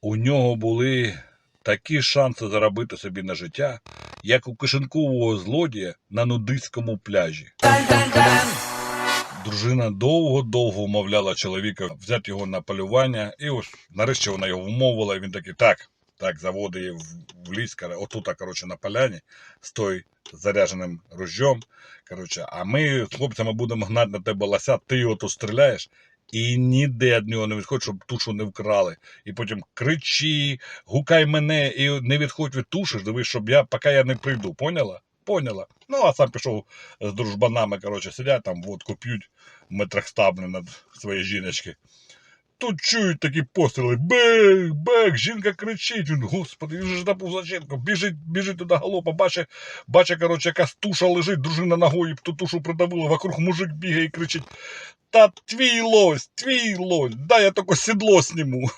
у нього були такі шанси заробити собі на життя, як у кишенькового злодія на нудистському пляжі. Дружина довго-довго вмовляла чоловіка взяти його на полювання, і ось нарешті вона його вмовила, і він такий так, так, заводить в, ліс, отут, коротше, на поляні, з той зарядженим ружьом. Коротше, а ми з хлопцями будемо гнати на тебе лося, ти його тут стріляєш. І ніде від нього не відходь, щоб тушу не вкрали. І потім кричи, гукай мене і не відходь від туші, дивись, щоб я, поки я не прийду. Поняла? Поняла. Ну, а сам пішов з дружбанами, коротше, сидять там, водку п'ють метрах стабне над своєї жіночки. Тут чують такі постріли. Бек, бек, жінка кричить. Він, господи, він же напав за жінку. Біжить, біжить туди галопа, бачить, бачить, коротше, якась туша лежить, дружина ногою ту тушу придавила, вокруг мужик бігає і кричить. Та твій лось, твій лось, дай я таке сідло сніму.